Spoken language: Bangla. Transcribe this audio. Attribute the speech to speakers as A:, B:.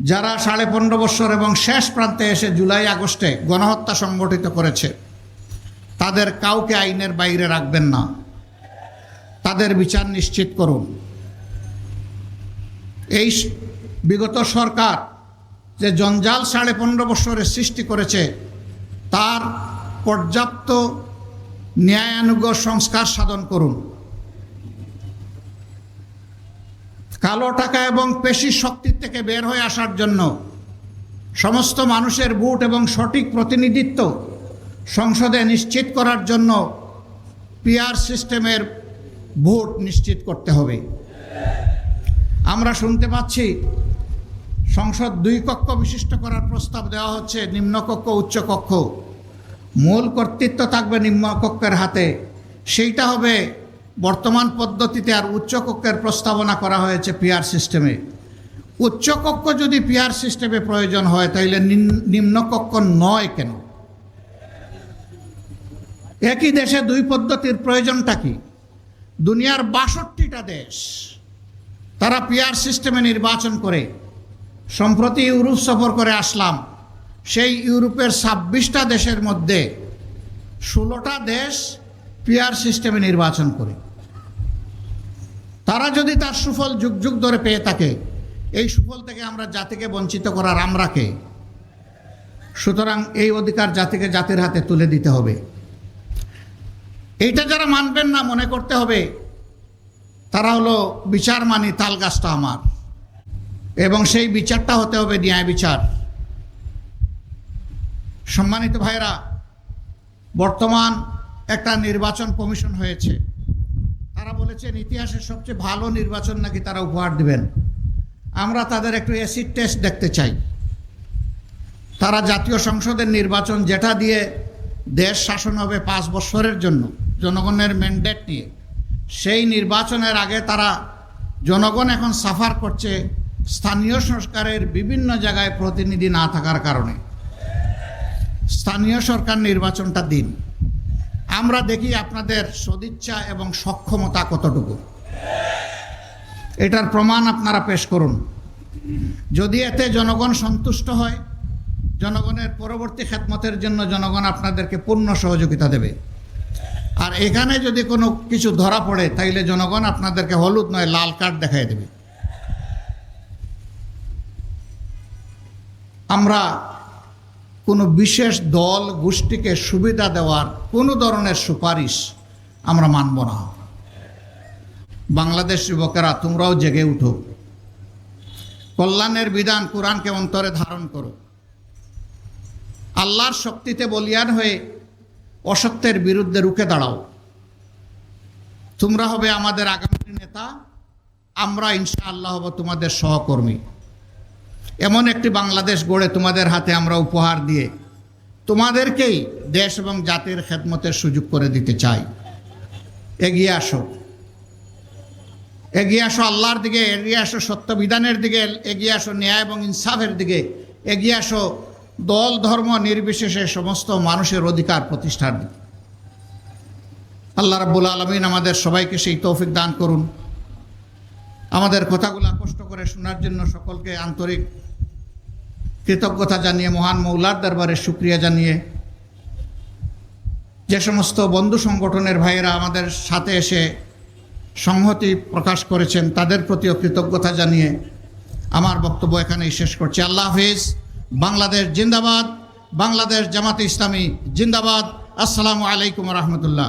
A: যারা সাড়ে পনেরো বছর এবং শেষ প্রান্তে এসে জুলাই আগস্টে গণহত্যা সংগঠিত করেছে, তাদের কাউকে আইনের বাইরে রাখবেন না। তাদের বিচার নিশ্চিত করুন। এই বিগত সরকার যে জঞ্জাল সাড়ে পনেরো বছরের সৃষ্টি করেছে, তার পর্যাপ্ত ন্যায়ানুগ সংস্কার সাধন করুন। কালো টাকা এবং পেশি শক্তির থেকে বের হয়ে আসার জন্য সমস্ত মানুষের ভোট এবং সঠিক প্রতিনিধিত্ব সংসদে নিশ্চিত করার জন্য পিআর সিস্টেমের ভোট নিশ্চিত করতে হবে। আমরা শুনতে পাচ্ছি, সংসদ দুই কক্ষ বিশিষ্ট করার প্রস্তাব দেওয়া হচ্ছে নিম্নকক্ষ উচ্চকক্ষ মূল কর্তৃত্ব থাকবে নিম্নকক্ষের হাতে। সেইটা হবে বর্তমান পদ্ধতিতে আর উচ্চকক্ষের প্রস্তাবনা করা হয়েছে পিয়ার সিস্টেমে উচ্চকক্ষ যদি পিয়ার সিস্টেমে প্রয়োজন হয় নিম্ন- নিম্নকক্ষ নয় কেন? একই দেশে দুই পদ্ধতির প্রয়োজনটা কি? দুনিয়ার বাষট্টিটা দেশ, তারা পিয়ার সিস্টেমে নির্বাচন করে, সম্প্রতি ইউরোপ সফর করে আসলাম। সেই ইউরোপের ছাব্বিশটা দেশের মধ্যে ষোলোটা দেশ পিআর সিস্টেমে নির্বাচন করে। তারা যদি তার সুফল যুগ যুগ ধরে পেয়ে থাকে, এই সুফল থেকে আমরা জাতিকে বঞ্চিত করার আমরাকে, সুতরাং এই অধিকার জাতিকে জাতির হাতে তুলে দিতে হবে। এইটা যারা মানবেন না, মনে করতে হবে, তারা হলো বিচার মানি তাল গাছটা আমার। এবং সেই বিচারটা হতে হবে ন্যায় বিচার। সম্মানিত ভাইরা বর্তমান একটা নির্বাচন কমিশন হয়েছে। তারা বলেছেন ইতিহাসের সবচেয়ে ভালো নির্বাচন নাকি তারা উপহার দেবেন। আমরা তাদের একটু অ্যাসিড টেস্ট দেখতে চাই। তারা জাতীয় সংসদের নির্বাচন যেটা দিয়ে দেশ শাসন হবে পাঁচ বছরের জন্য, জনগণের ম্যান্ডেট নিয়ে, সেই নির্বাচনের আগে তারা জনগণ এখন সাফার করছে স্থানীয় সরকারের বিভিন্ন জায়গায় প্রতিনিধি না থাকার কারণে। স্থানীয় সরকার নির্বাচনটা দিন। আমরা দেখি আপনাদের সদিচ্ছা এবং সক্ষমতা কতটুকু। এটার প্রমাণ আপনারা পেশ করুন। যদি এতে জনগণ সন্তুষ্ট হয়, জনগণের পরবর্তী খেদমতের জন্য জনগণ আপনাদেরকে পূর্ণ সহযোগিতা দেবে। আর এখানে যদি কোনো কিছু ধরা পড়ে, তাইলে জনগণ আপনাদেরকে হলুদ নয়, লাল কার্ড দেখাই দেবে। আমরা কোনো বিশেষ দল গোষ্ঠীকে সুবিধা দেওয়ার কোনো ধরনের সুপারিশ আমরা মানব না। বাংলাদেশ যুবকেরা, তোমরাও জেগে উঠো। কল্যাণের বিধান কোরআনকে অন্তরে ধারণ করো। আল্লাহর শক্তিতে বলিয়ান হয়ে অসত্যের বিরুদ্ধে রুখে দাঁড়াও। তোমরা হবে আমাদের আগামী নেতা, আমরা ইনশাআল্লাহ হব তোমাদের সহকর্মী। এমন একটি বাংলাদেশ গড়ে তোমাদের হাতে আমরা উপহার দিয়ে তোমাদেরকেই দেশ এবং জাতির খেদমতের সুযোগ করে দিতে চাই। এগিয়ে আসো। এগিয়ে আসো আল্লাহর দিকে, এগিয়ে আসো সত্য বিধানের দিকে, এগিয়ে আসো ন্যায় এবং ইনসাফের দিকে, এগিয়ে আসো দল, ধর্ম, নির্বিশেষে সমস্ত মানুষের অধিকার প্রতিষ্ঠার দিকে। আল্লাহ রাব্বুল আলমিন আমাদের সবাইকে সেই তৌফিক দান করুন। আমাদের কথাগুলো কষ্ট করে শোনার জন্য সকলকে আন্তরিক কৃতজ্ঞতা জানিয়ে, মহান মৌলার দরবারে সুক্রিয়া জানিয়ে, যে সমস্ত বন্ধু সংগঠনের ভাইয়েরা আমাদের সাথে এসে সংহতি প্রকাশ করেছেন, তাদের প্রতিও কৃতজ্ঞতা জানিয়ে আমার বক্তব্য এখানেই শেষ করছি। আল্লাহ হাফিজ। বাংলাদেশ জিন্দাবাদ। বাংলাদেশ জামাতে ইসলামী জিন্দাবাদ। আসসালামু আলাইকুম রহমতুল্লাহ।